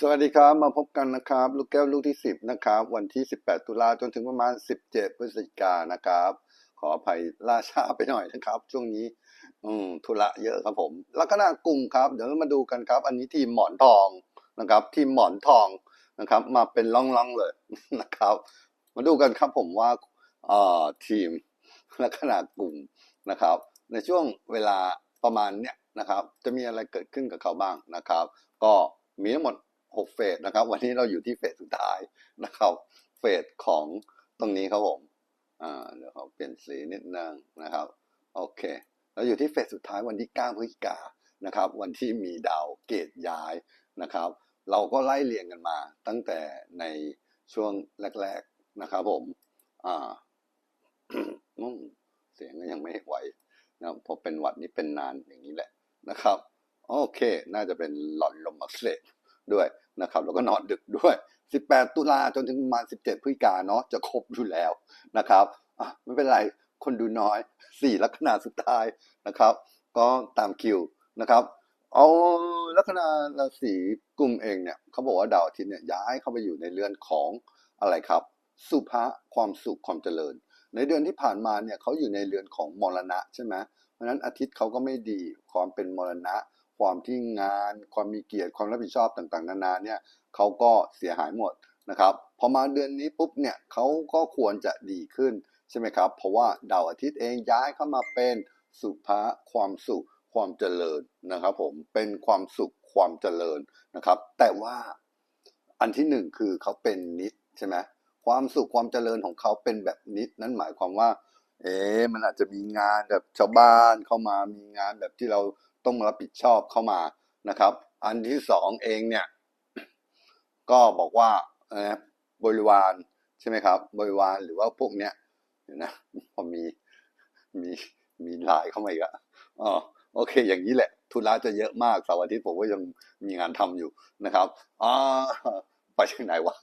สวัสดีครับ มาพบกันนะครับ ลูกแก้วลูกที่ 10 นะครับ วันที่ 18 ตุลาจนถึงประมาณ 17 พฤศจิกานะครับ ขออภัยล่าช้าไปหน่อยนะครับ ช่วงนี้ อืมธุระเยอะครับผมลักษณะกลุ่มครับ เดี๋ยวเรามาดูกันครับ อันนี้ทีมหมอนทองนะครับ ทีมหมอนทองนะครับ มาเป็นล่องๆเลยนะครับ มาดูกันครับผมว่าเอ่อทีมลักษณะกลุ่มนะครับ ในช่วงเวลาประมาณเนี้ยนะครับ จะมีอะไรเกิดขึ้นกับเขาบ้างนะครับ ก็มีทั้งหมด 6 เฟสนะครับ วันนี้เราอยู่ที่เฟสสุดท้ายนะครับ เฟสของตรงนี้ครับผมอ่าเดี๋ยวเขาเปลี่ยนสีนิดนึงนะครับโอเคเราอยู่ที่เฟสสุดท้ายวันที่9พฤศจิกานะครับ วันที่มีดาวเกตย้ายนะครับ เราก็ไล่เรียงกันมาตั้งแต่ในช่วงแรก ๆนะครับผมอ่าเสียงก็ยังไม่ไหวนะพราะเป็นหวัดนี้เป็นนานอย่างนี้แหละนะครับ โอเค น่าจะเป็นหลอดลมอักเสบ ด้วยนะครับแล้วก็นอนดึกด้วย 18 ตุลาจนถึงประมาณ 17 พฤศจิกาเนาะจะครบอยู่แล้วนะครับไม่เป็นไรคนดูน้อย 4 ลัคนาสุดท้ายนะครับ ก็ตามคิวนะครับเอาลัคนาราศีกลุ่มเองเนี่ยเขาบอกว่าดาวอาทิตย์เนี่ยย้ายเข้าไปอยู่ในเรือนของอะไรครับ สุภะความสุขความเจริญ ในเดือนที่ผ่านมาเนี่ยเขาอยู่ในเรือนของมรณะใช่ไหมเพราะฉะนั้นอาทิตย์เขาก็ไม่ดีความเป็นมรณะ ความที่งาน ความมีเกียรติความรับผิดชอบต่างๆ นานาเนี่ยเขาก็เสียหายหมดนะครับพอมาเดือนนี้ปุ๊บเนี่ยเขาก็ควรจะดีขึ้นใช่ไหมครับ เพราะว่าดาวอาทิตย์เองย้ายเข้ามาเป็นสุภะความสุขความเจริญนะครับผมเป็นความสุขความเจริญนะครับ แต่ว่าอันที่หนึ่งคือเขาเป็นนิดใช่ไหมความสุขความเจริญของเขาเป็นแบบนิดนั่นหมายความว่า เอ๊ะมันอาจจะมีงานแบบชาวบ้านเข้ามามีงานแบบที่เรา ต้องมารับผิดชอบเข้ามานะครับ อันที่สองเองเนี่ย ก็บอกว่าเอ่อบริวารใช่ไหมครับ บริวารหรือว่าพวกเนี้ยเดี๋ยวนะพอมีมีมีลายเข้ามาอีกอะอ๋อโอเค อย่างนี้แหละธุระจะเยอะมากเสาร์อาทิตย์ผมก็ยังมีงานทำอยู่นะครับอ่าไปที่ไหนวะ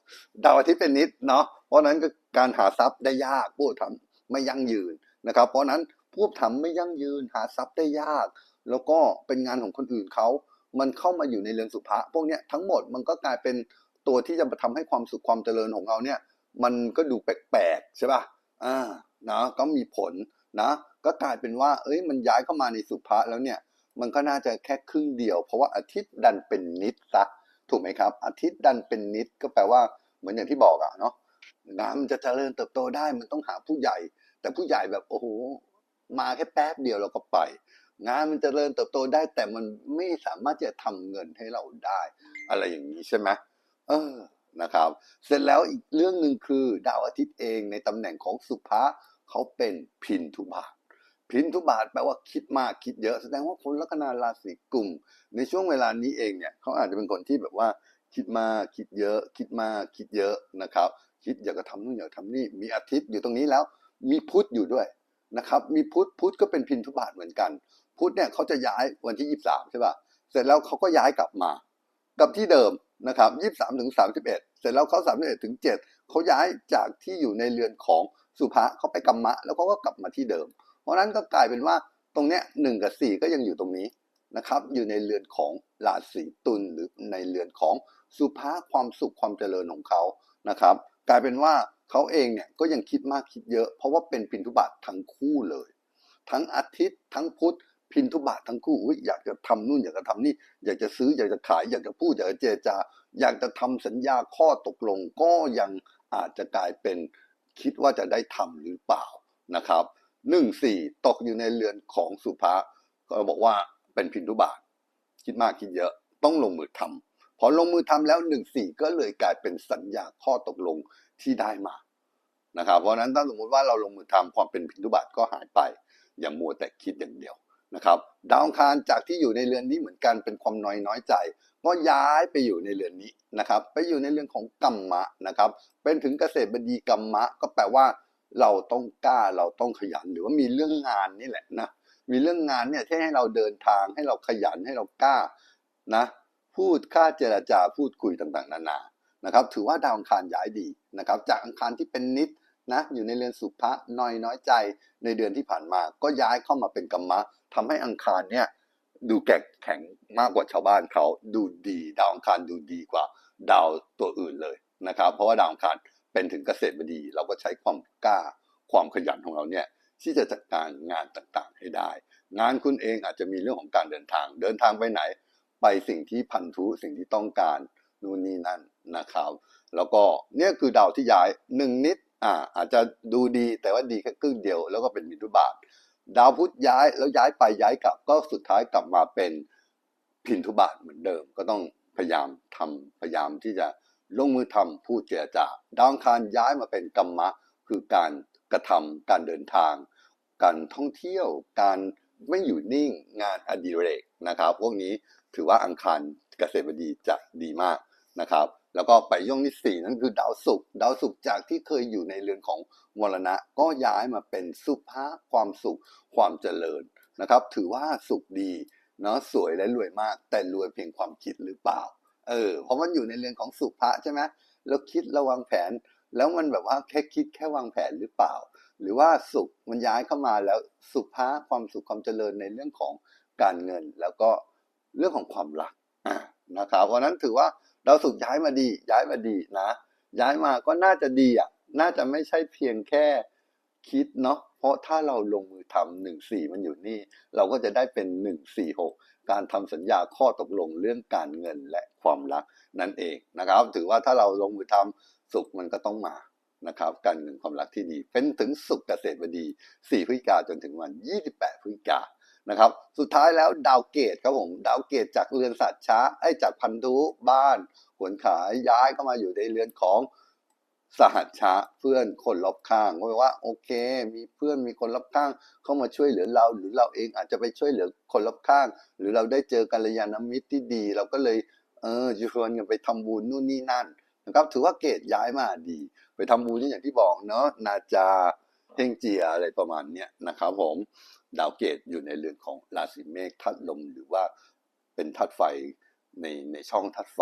ดาวอาทิตย์เป็นนิดเนาะเพราะนั้นก็การหาทรัพย์ได้ยากพูดทำไม่ยั่งยืนนะครับ เพราะนั้นพูดทำไม่ยั่งยืนหาทรัพย์ได้ยาก แล้วก็เป็นงานของคนอื่นเขามันเข้ามาอยู่ในเรือนสุภะพวกเนี้ยทั้งหมดมันก็กลายเป็นตัวที่จะมาทำให้ความสุขความเจริญของเราเนี่ย มันก็ดูแปลกๆใช่ป่ะอ่านะก็มีผลนะ ก็กลายเป็นว่า เอ้ยมันย้ายเข้ามาในสุภะแล้วเนี่ย มันก็น่าจะแค่ครึ่งเดียว เพราะว่าอาทิตย์ดันเป็นนิดซะถูกไหมครับ อาทิตย์ดันเป็นนิดก็แปลว่าเหมือนอย่างที่บอกอะเนาะงานมันจะเจริญเติบโตได้มันต้องหาผู้ใหญ่ แต่ผู้ใหญ่แบบโอ้โหมาแค่แป๊บเดียวเราก็ไป งานมันจเจริญเติบโตได้แต่มันไม่สามารถจะทำเงินให้เราได้ อะไรอย่างนี้ใช่ไหมเออนะครับ เสร็จแล้วอีกเรื่องหนึ่งคือ ดาวอาทิตย์เองในตำแหน่งของสุภะเขาเป็นพินทุบาทพินทุบาทแปลว่าคิดมากคิดเยอะแสดงว่าคนลัคนาราศีกุมในช่วงเวลานี้เองเนี่ยเขาอาจจะเป็นคนที่แบบว่าคิดมากคิดเยอะ คิดมากคิดเยอะนะครับ คิดอยากจะทำนู่นอยากทำนี่มีอาทิตย์อยู่ตรงนี้แล้ว มีพุธอยู่ด้วยนะครับ มีพุธพุธก็เป็นพินทุบาทเหมือนกัน พุธเนี่ยเขาจะย้ายวันที่ 23 ใช่ป่ะ เสร็จแล้วเขาก็ย้ายกลับมา กับที่เดิมนะครับ 23ถึง31 เสร็จแล้วเขา31ถึง7เขาย้ายจากที่อยู่ในเรือนของสุภะเขาไปกัมมะ แล้วเขาก็กลับมาที่เดิม เพราะนั้นก็กลายเป็นว่าตรงเนี้ยหนึ่งกับสี่ก็ยังอยู่ตรงนี้นะครับ อยู่ในเรือนของราศีตุลหรือในเรือนของสุภะความสุขความเจริญของเขานะครับ กลายเป็นว่าเขาเองเนี่ยก็ยังคิดมากคิดเยอะ เพราะว่าเป็นพินทุบาททั้งคู่เลย ทั้งอาทิตย์ทั้งพุธ พินทุบาททั้งคู่อยากจะทำนู่นอยากจะทำนี่ อยากจะซื้ออยากจะขาย อยากจะพูดอยากจะเจรจา อยากจะทำสัญญาข้อตกลงก็ยังอาจจะกลายเป็นคิดว่าจะได้ทำหรือเปล่านะครับหนึ่งสี่ตกอยู่ในเรือนของสุภาก็บอกว่าเป็นพินทุบาทคิดมากคิดเยอะต้องลงมือทำพอลงมือทำแล้วหนึ่งสี่ก็เลยกลายเป็นสัญญาข้อตกลงที่ได้มานะครับเพราะนั้นถ้าสมมติว่าเราลงมือทำความเป็นพินทุบาทก็หายไป อย่ามัวแต่คิดอย่างเดียว นะครับดาวอังคารจากที่อยู่ในเรือนนี้เหมือนกันเป็นความน้อยน้อยใจ ก็ย้ายไปอยู่ในเรือนนี้นะครับไปอยู่ในเรื่องของกรรมะนะครับเป็นถึงเกษตรบดีกรรมะ ก็แปลว่า เราต้องกล้าเราต้องขยันหรือว่ามีเรื่องงานนี่แหละนะมีเรื่องงานเนี่ยที่ให้เราเดินทางให้เราขยันให้เรากล้านะพูดค่าเจรจาพูดคุยต่างๆ นานานะครับถือว่าดาวอังคารย้ายดีนะครับจากอังคารที่เป็นนิด นะอยู่ในเรือนสุภะน้อยน้อยใจในเดือนที่ผ่านมา ก็ย้ายเข้ามาเป็นกรรมะทำให้อังคารเนี่ยดูแข็งแข็งมากกว่าชาวบ้านเขาดูดีดาวอังคารดูดีกว่าดาวตัวอื่นเลยนะครับ เพราะว่าดาวอังคารเป็นถึงเกษตรบดี เราก็ใช้ความกล้าความขยันของเราเนี่ยที่จะจัดการงานต่างๆให้ได้ งานคุณเองอาจจะมีเรื่องของการเดินทาง เดินทางไปไหน ไปสิ่งที่พันธุสิ่งที่ต้องการนู่นนี่นั่นนะครับ แล้วก็เนี่ยคือดาวที่ย้ายหนึ่งนิด อ่าอาจจะดูดีแต่ว่าดีแค่ครึ่งเดียว แล้วก็เป็นมิถุบาท ดาวพุธย้ายแล้วย้ายไปย้ายกลับ ก็สุดท้ายกลับมาเป็นพินทุบาทเหมือนเดิม ก็ต้องพยายามทำพยายามที่จะลงมือทำพูดเจรจาดาวอังคารย้ายมาเป็นกรรมะ คือการกระทำการเดินทาง การท่องเที่ยว การไม่อยู่นิ่งงานอดิเรกนะครับ พวกนี้ถือว่าอังคารเกษตรบดีจะดีมากนะครับ แล้วก็ไปย่องที่สี่นั่นคือดาวศุกร์ดาวศุกร์จากที่เคยอยู่ในเรือนของมรณะ ก็ย้ายมาเป็นสุภาความสุขความเจริญนะครับ ถือว่าสุขดีเนาะสวยและรวยมาก แต่รวยเพียงความคิดหรือเปล่า เออเพราะมันอยู่ในเรือนของสุภะใช่ไหมแล้วคิดระวังแผน แล้วมันแบบว่าแค่คิดแค่วางแผนหรือเปล่า หรือว่าสุขมันย้ายเข้ามาแล้วสุภาความสุขความเจริญในเรื่องของการเงิน แล้วก็เรื่องของความรักนะครับเพราะนั้นถือว่า ดาวศุกร์ย้ายมาดี ย้ายมาดีนะ ย้ายมาก็น่าจะดีอะ น่าจะไม่ใช่เพียงแค่คิดเนาะเพราะถ้าเราลงมือทำหนึ่งสี่มันอยู่นี่ เราก็จะได้เป็นหนึ่งสี่หกการทำสัญญาข้อตกลงเรื่องการเงินและความรักนั่นเองนะครับ ถือว่าถ้าเราลงมือทำสุขมันก็ต้องมานะครับ การเงินความรักที่ดี เป็นถึงสุขเกษตรบดี 4พฤศจิกาจนถึงวัน 28พฤศจิกา นะครับ สุดท้ายแล้วดาวเกตครับผมดาวเกตจากเรือนสัตว์ช้าไอ้จากพันธุบ้านขวนขายย้ายเข้ามาอยู่ในเรือนของสหัชชะเพื่อนคนรอบข้างก็แปลว่า โอเค มีเพื่อนมีคนรอบข้างเข้ามาช่วยเหลือเรา หรือเราเองอาจจะไปช่วยเหลือคนรอบข้าง หรือเราได้เจอกัลยาณมิตรที่ดี เราก็เลยเออชวนกันไปทำบุญนู่นนี่นั่นนะครับ ถือว่าเกตย้ายมาดี ไปทำบุญนี่อย่างที่บอกเนาะนาจาเพ่งเจียอะไรประมาณเนี้ยนะครับผม ดาวเกตอยู่ในเรือนของราศีเมษธาตุลมหรือว่าเป็นธาตุไฟในในช่องธาตุไฟ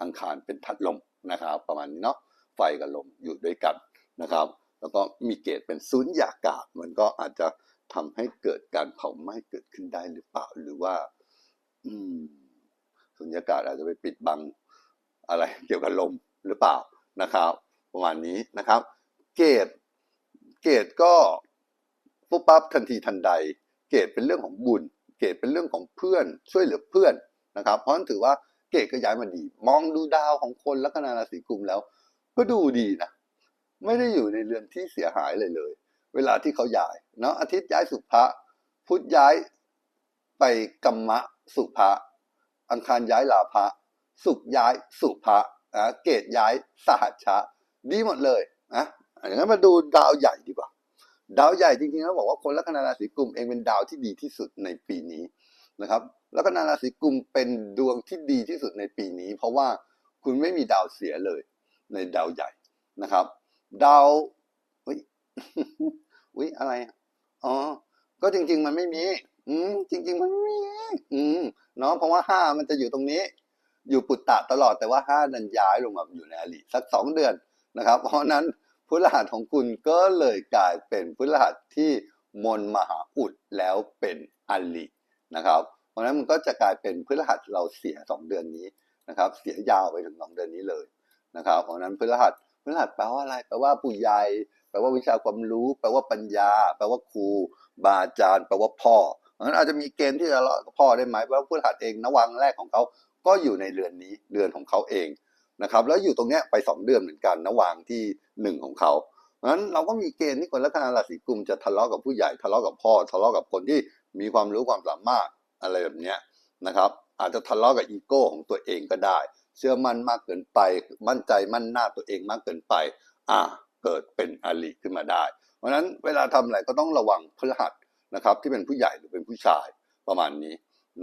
อังคารเป็นธาตุลมนะครับ ประมาณนี้เนาะไฟกับลมอยู่ด้วยกันนะครับ แล้วก็มีเกตเป็นสุญญากาศมันก็อาจจะทำให้เกิดการเผาไหม้เกิดขึ้นได้หรือเปล่าหรือว่า อืมสุญญากาศอาจจะไปปิดบังอะไรเกี่ยวกับลมหรือเปล่านะครับ ประมาณนี้นะครับ เกตเกตก็ ปุ๊บปั๊บทันทีทันใด เกตเป็นเรื่องของบุญ เกตเป็นเรื่องของเพื่อน ช่วยเหลือเพื่อนนะครับ เพราะนั้นถือว่าเกตก็ย้ายมาดี มองดูดาวของคนลัคนาราศีกุมแล้ว ก็ดูดีนะ ไม่ได้อยู่ในเรือนที่เสียหายเลยเลย เวลาที่เขาย้ายเนาะอาทิตย์ย้ายสุภะพุธย้ายไปกัมมะสุภะอังคารย้ายลาภะสุขย้ายสุภะอะเกตย้ายสหัชชะ ดีหมดเลยนะอย่างนั้นมาดูดาวใหญ่ดีกว่า ดาวใหญ่จริงๆแล้วบอกว่าคนลัคนาราศีกุมเองเป็นดาวที่ดีที่สุดในปีนี้นะครับลัคนาราศีกุมเป็นดวงที่ดีที่สุดในปีนี้ เพราะว่าคุณไม่มีดาวเสียเลยในดาวใหญ่นะครับ ดาวอุ้ยอุ้ยอะไรอ๋อก็จริง ๆ มันไม่มี อืมจริง ๆ มันไม่มีอืมเนาะเพราะว่าห้ามันจะอยู่ตรงนี้ อยู่ปุตตะตลอดแต่ว่าห้าดันย้ายลงมาอยู่ในอลีสักสองเดือนนะครับ เพราะนั้น พฤหัสของคุณก็เลยกลายเป็นพฤหัสที่มนมหาอุดแล้วเป็นอลีนะครับ เพราะนั้นมันก็จะกลายเป็นพฤหัสเราเสียสองเดือนนี้นะครับ เสียยาวไปถึงสองเดือนนี้เลยนะครับ เพราะนั้นพฤหัสพฤหัสแปลว่าอะไรแปลว่าผู้ใหญ่แปลว่าวิชาความรู้ แปลว่าปัญญา แปลว่าครูบาอาจารย์แปลว่าพ่อเพราะนั้นอาจจะมีเกณฑ์ที่จะเลาะพ่อได้ไหมเพราะพฤหัสเองนวังแรกของเขาก็อยู่ในเรือนนี้เรือนของเขาเอง นะครับแล้วอยู่ตรงเนี้ยไปสองเดือนเหมือนกันนวังที่หนึ่งของเขาเพราะฉะนั้นเราก็มีเกณฑ์ที่คนลัคนาราศีกุมจะทะเลาะกับผู้ใหญ่ทะเลาะกับพ่อ ทะเลาะกับคนที่มีความรู้ความสามารถอะไรแบบเนี้ยนะครับอาจจะทะเลาะกับอีโก้ของตัวเองก็ได้ เชื่อมั่นมากเกินไป มั่นใจมั่นหน้าตัวเองมากเกินไป อ่าเกิดเป็นอลิขึ้นมาได้ เพราะฉะนั้นเวลาทำอะไรก็ต้องระวังพฤหัสนะครับ ที่เป็นผู้ใหญ่หรือเป็นผู้ชายประมาณนี้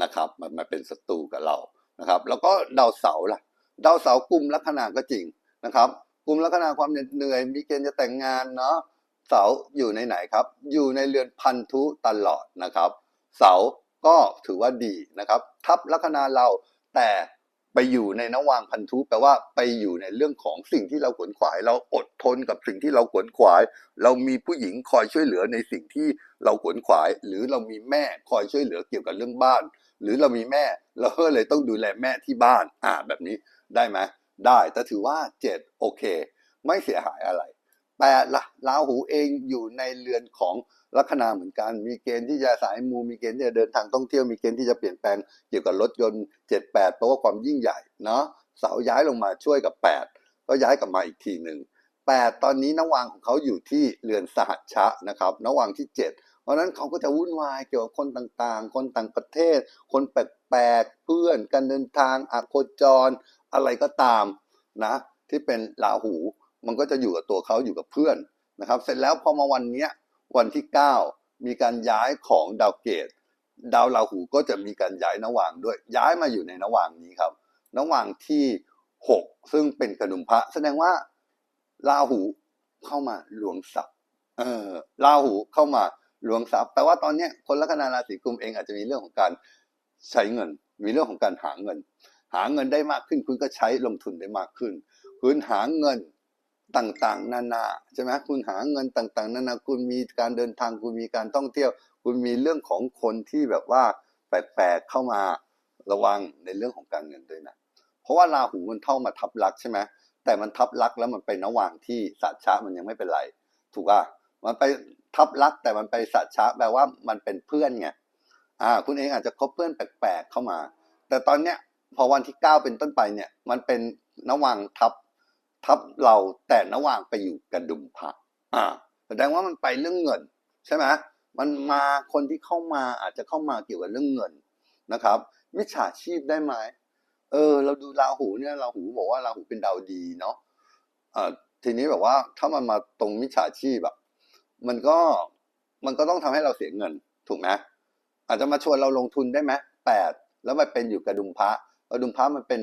นะครับ มันมาเป็นศัตรูกับเรานะครับ แล้วก็ดาวเสาร์ล่ะ ดาวเสาร์กลุ่มลัคนาก็จริงนะครับกลุ่มลัคนาความเหนื่อยมีเกณฑ์จะแต่งงานเนาะเสาร์อยู่ในไหนครับ อยู่ในเรือนพันธุตลอดนะครับ เสาร์ก็ถือว่าดีนะครับ ทับลัคนาเราแต่ไปอยู่ในนวางพันธุแปลว่าไปอยู่ในเรื่องของสิ่งที่เราขวนขวาย เราอดทนกับสิ่งที่เราขวนขวาย เรามีผู้หญิงคอยช่วยเหลือในสิ่งที่เราขวนขวาย หรือเรามีแม่คอยช่วยเหลือเกี่ยวกับเรื่องบ้าน หรือเรามีแม่เราก็เลยต้องดูแลแม่ที่บ้านอ่าแบบนี้ ได้ไหมได้แต่ถือว่าเจ็ดโอเค ไม่เสียหายอะไรแปดละราหูเองอยู่ในเรือนของลัคนาเหมือนกัน มีเกณฑ์ที่จะสายมูมีเกณฑ์ที่จะเดินทางท่องเที่ยวมีเกณฑ์ที่จะเปลี่ยนแปลงเกี่ยวกับรถยนต์เจ็ดแปดเพราะว่าความยิ่งใหญ่เนาะเสาย้ายลงมาช่วยกับแปดก็ย้ายกลับมาอีกทีหนึ่งแปดตอนนี้นวังของเขาอยู่ที่เรือนสหัชชะนะครับนวังที่เจ็ดเพราะฉะนั้นเขาก็จะวุ่นวายเกี่ยวกับคนต่างๆ คนต่างประเทศ คนแปลกๆเพื่อนการเดินทางอโคจร อะไรก็ตามนะที่เป็นราหู มันก็จะอยู่กับตัวเขาอยู่กับเพื่อนนะครับ เสร็จแล้วพอมาวันนี้วันที่ 9 มีการย้ายของดาวเกต ดาวราหูก็จะมีการย้ายนวางด้วยย้ายมาอยู่ในนวางนี้ครับนวางที่ 6 ซึ่งเป็นกระดุมพระ แสดงว่าราหูเข้ามาหลวงทรัพย์เออราหูเข้ามาหลวงทรัพย์แปลว่าตอนนี้คนลัคนาราศีกุมเองอาจจะมีเรื่องของการใช้เงิน มีเรื่องของการหาเงิน หาเงินได้มากขึ้น คุณก็ใช้ลงทุนได้มากขึ้น คุณหาเงินต่างๆ นานาใช่ไหมคุณหาเงินต่างๆ นานาคุณมีการเดินทาง คุณมีการท่องเที่ยว คุณมีเรื่องของคนที่แบบว่าแปลกๆเข้ามาระวังในเรื่องของการเงินด้วยนะเพราะว่าราหูมันเข้ามาทับลักใช่ไหมแต่มันทับลักแล้วมันไปนวางที่สัจฉะมันยังไม่เป็นไร ถูกป่ะมันไปทับลักแต่มันไปสัจฉะแปลว่ามันเป็นเพื่อนไงอ่า คุณเองอาจจะคบเพื่อนแปลกๆเข้ามา แต่ตอนเนี้ย พอวันที่เก้าเป็นต้นไปเนี่ย มันเป็นนวางทับทับเราแต่นวางไปอยู่กระดุมพระอ่า แสดงว่ามันไปเรื่องเงิน ใช่ไหมมันมาคนที่เข้ามาอาจจะเข้ามาเกี่ยวกับเรื่องเงินนะครับมิจฉาชีพได้ไหมเออ เราดูราหูเนี่ยราหูบอกว่าราหูเป็นดาวดีเนาะอ่าทีนี้แบบว่าถ้ามันมาตรงมิจฉาชีพแบบมันก็มันก็ต้องทำให้เราเสียเงิน ถูกไหมอาจจะมาชวนเราลงทุนได้ไหมแปดแล้วมันเป็นอยู่กระดุมพระ กระดุมพระมันเป็น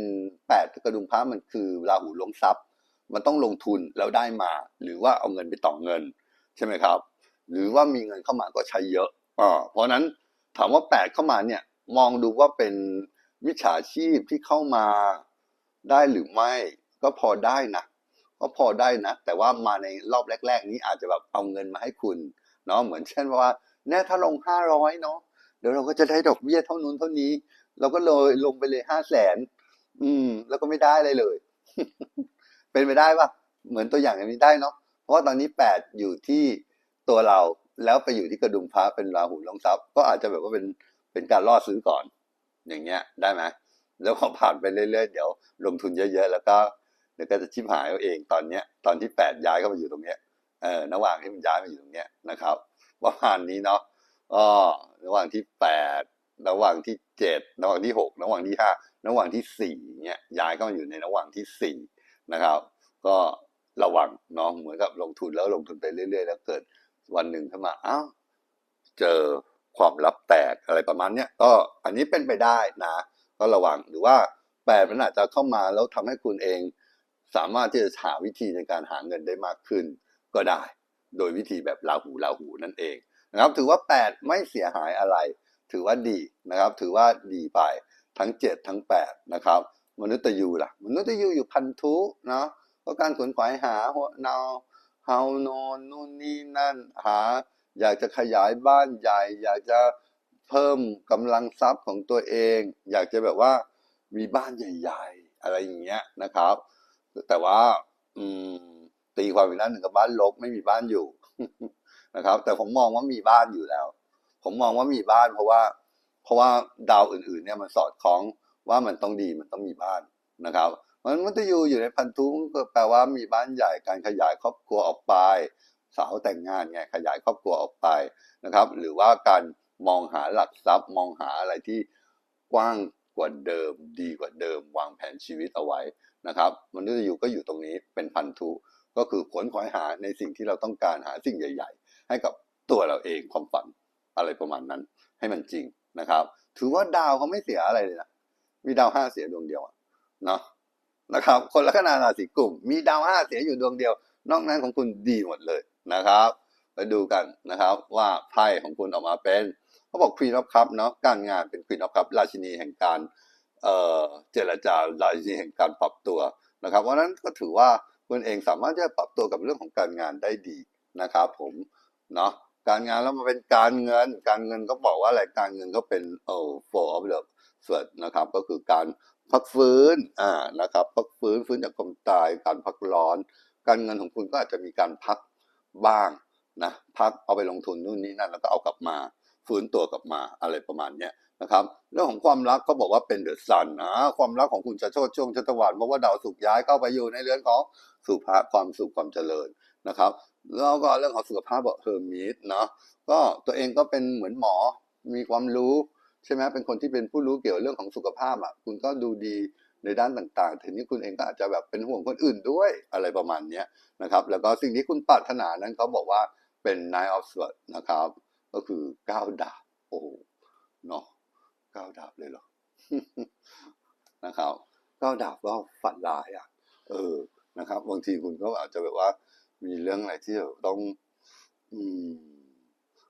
แปดกระดุมพระมันคือราหูลงทรัพย์ มันต้องลงทุนแล้วได้มา หรือว่าเอาเงินไปต่อเงิน ใช่ไหมครับ หรือว่ามีเงินเข้ามาก็ใช้เยอะอ่าเพราะฉะนั้นถามว่าแปดเข้ามาเนี่ยมองดูว่าเป็นมิจฉาชีพที่เข้ามาได้หรือไม่ ก็พอได้นะก็พอได้นะ แต่ว่ามาในรอบแรก ๆ นี้อาจจะแบบเอาเงินมาให้คุณเนาะเหมือนเช่นว่าแน่ถ้าลงห้าร้อยเนาะเดี๋ยวเราก็จะได้ดอกเบี้ยเท่านู้นเท่านี้ เราก็เลยลงไปเลยห้าแสนอืม แล้วก็ไม่ได้เลยเลย เป็นไปได้ปะเหมือนตัวอย่างอย่างนี้ได้เนาะเพราะว่าตอนนี้แปดอยู่ที่ตัวเราแล้วไปอยู่ที่กระดุมพระเป็นราหูลงทรัพย์ก็อาจจะแบบว่าเป็นเป็นการล่อซื้อก่อน อย่างเงี้ย ได้ไหมแล้วพอผ่านไปเรื่อยๆเดี๋ยวลงทุนเยอะๆแล้วก็เดี๋ยวก็จะชิบหายเอาเองตอนเนี้ย ตอนที่แปดย้ายเข้ามาอยู่ตรงเนี้ยเออระหว่างที่มันย้ายมาอยู่ตรงเนี้ยนะครับ ประมาณนี้เนาะก็ระหว่างที่แปด ระหว่างที่เจ็ดระหว่างที่หกระหว่างที่ห้าระหว่างที่สี่เนี่ยย้ายเข้ามาอยู่ในระหว่างที่สี่นะครับ ก็ระวังเนาะเหมือนกับลงทุนแล้วลงทุนไปเรื่อยๆ แล้วเกิดวันหนึ่งขึ้นมาอ้าวเจอความลับแตกอะไรประมาณเนี้ยก็อันนี้เป็นไปได้นะ ก็ระวังหรือว่าแปดมันอาจจะเข้ามาแล้วทำให้คุณเอง สามารถที่จะหาวิธีในการหาเงินได้มากขึ้น ก็ได้ โดยวิธีแบบลาหูลาหูนั่นเองนะครับ ถือว่าแปดไม่เสียหายอะไร ถือว่าดีนะครับ ถือว่าดีไปทั้งเจ็ดทั้งแปดนะครับ มนุษย์ยูล่ะ มนุษย์ยูอยู่พันธุเนาะก็การขวนขวายหาหัวนาเฮานอนนู่นนี่นั่นหา อยากจะขยายบ้านใหญ่ อยากจะเพิ่มกำลังทรัพย์ของตัวเอง อยากจะแบบว่ามีบ้านใหญ่ ๆ อะไรอย่างเงี้ยนะครับ แต่ว่า อืมตีความอีกนั้นหนึ่งกับบ้านลบไม่มีบ้านอยู่นะครับ แต่ผมมองว่ามีบ้านอยู่แล้ว ผมมองว่ามีบ้านเพราะว่า เพราะว่าดาวอื่นๆเนี่ยมันสอดคล้องว่ามันต้องดีมันต้องมีบ้านนะครับมันมันจะอยู่อยู่ในพันธุก็แปลว่ามีบ้านใหญ่การขยายครอบครัวออกไป สาวแต่งงานไงขยายครอบครัวออกไปนะครับ หรือว่าการมองหาหลักทรัพย์ มองหาอะไรที่กว้างกว่าเดิมดีกว่าเดิม วางแผนชีวิตเอาไว้นะครับมนุษย์อยู่ก็อยู่ตรงนี้เป็นพันธุก็คือขวนขวายหาในสิ่งที่เราต้องการหาสิ่งใหญ่ ๆ ให้กับตัวเราเองความฝัน อะไรประมาณนั้น ให้มันจริงนะครับ ถือว่าดาวเขาไม่เสียอะไรเลยนะมีดาวห้าเสียดวงเดียวเนาะนะครับ คนลัคนาราศีกลุ่ม มีดาวห้าเสียอยู่ดวงเดียว นอกนั้นของคุณดีหมดเลยนะครับไปดูกันนะครับว่าไพ่ของคุณออกมาเป็นเขาบอก Queen of Cup เนาะการงานเป็น Queen of Cup ราชินีแห่งการเอ่อเจรจาราชินีแห่งการปรับตัวนะครับเพราะนั้นก็ถือว่าคุณเองสามารถจะปรับตัวกับเรื่องของการงานได้ดีนะครับ ผมเนาะ การงานแล้วมาเป็นการเงิน การเงินก็บอกว่าอะไรการเงินก็เป็นเอ่อ four of the sword นะครับ ก็คือการพักฟื้นอ่านะครับ พักฟื้นฟื้นจากความตาย การพักร้อน การเงินของคุณก็อาจจะมีการพักบ้างนะพักเอาไปลงทุนนู่นนี่นั่นแล้วก็เอากลับมาฟื้นตัวกลับมาอะไรประมาณเนี้ยนะครับเรื่องของความรักก็บอกว่าเป็นเดอะซันนะความรักของคุณจะโชดช่วงชัตวานเพราะว่าดาวสุกย้ายเข้าไปอยู่ในเรือนของสุภาความสุขความเจริญนะครับ แล้วก็เรื่องของสุขภาพบอกเฮอร์มิสเนาะก็ตัวเองก็เป็นเหมือนหมอมีความรู้ใช่ไหมเป็นคนที่เป็นผู้รู้เกี่ยวกับเรื่องของสุขภาพอะคุณก็ดูดีในด้านต่างๆทีนี้คุณเองก็อาจจะแบบเป็นห่วงคนอื่นด้วยอะไรประมาณเนี้นะครับ แล้วก็สิ่งที่คุณปรารถนานั้นเขาบอกว่าเป็น Nine of Swords นะครับ ก็คือเก้าดาบโอ้เนาะเก้าดาบเลยเหรอนะครับเก้าดาบก็ฝันร้ายอะ เออนะครับ บางทีคุณก็อาจจะแบบว่า มีเรื่องอะไรที่ต้อง อืม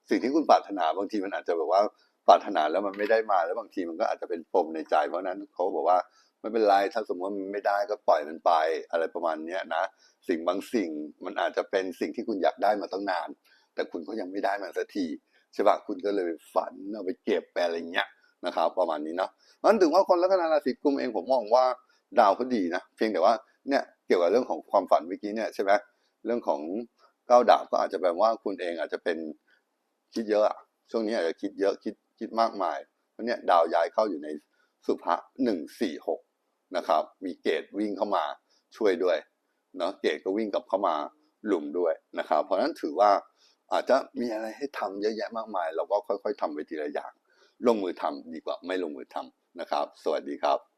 สิ่งที่คุณปรารถนาบางทีมันอาจจะแบบว่าปรารถนาแล้วมันไม่ได้มาแล้วบางทีมันก็อาจจะเป็นปมในใจ เพราะนั้นเขาบอกว่าไม่เป็นไรถ้าสมมติว่ามันไม่ได้ก็ปล่อยมันไป อะไรประมาณเนี้ยนะสิ่งบางสิ่งมันอาจจะเป็นสิ่งที่คุณอยากได้มาตั้งนาน แต่คุณก็ยังไม่ได้มาสักทีใช่ปะคุณก็เลยฝันเอาไปเก็บไปอะไรเงี้ยนะครับ ประมาณนี้เนาะมันถึงว่าคนลัคนาราศีกุมเองผมมองว่าดาวเขาดีนะเพียงแต่ว่าเนี่ยเกี่ยวกับเรื่องของความฝันเมื่อกี้เนี่ยใช่ไหม เรื่องของก้าวดาบก็อาจจะแปลว่าคุณเองอาจจะเป็นคิดเยอะอะช่วงนี้อาจจะคิดเยอะคิดคิดมากมายเพราะเนี่ยดาวย้ายเข้าอยู่ในสุภะหนึ่งสี่หกนะครับ มีเกตวิ่งเข้ามาช่วยด้วยเนาะเกตก็วิ่งกลับเข้ามาหลุมด้วยนะครับ เพราะฉะนั้นถือว่าอาจจะมีอะไรให้ทำเยอะแยะมากมาย เราก็ค่อย ๆทำไปทีละอย่าง ลงมือทำดีกว่าไม่ลงมือทำนะครับ สวัสดีครับ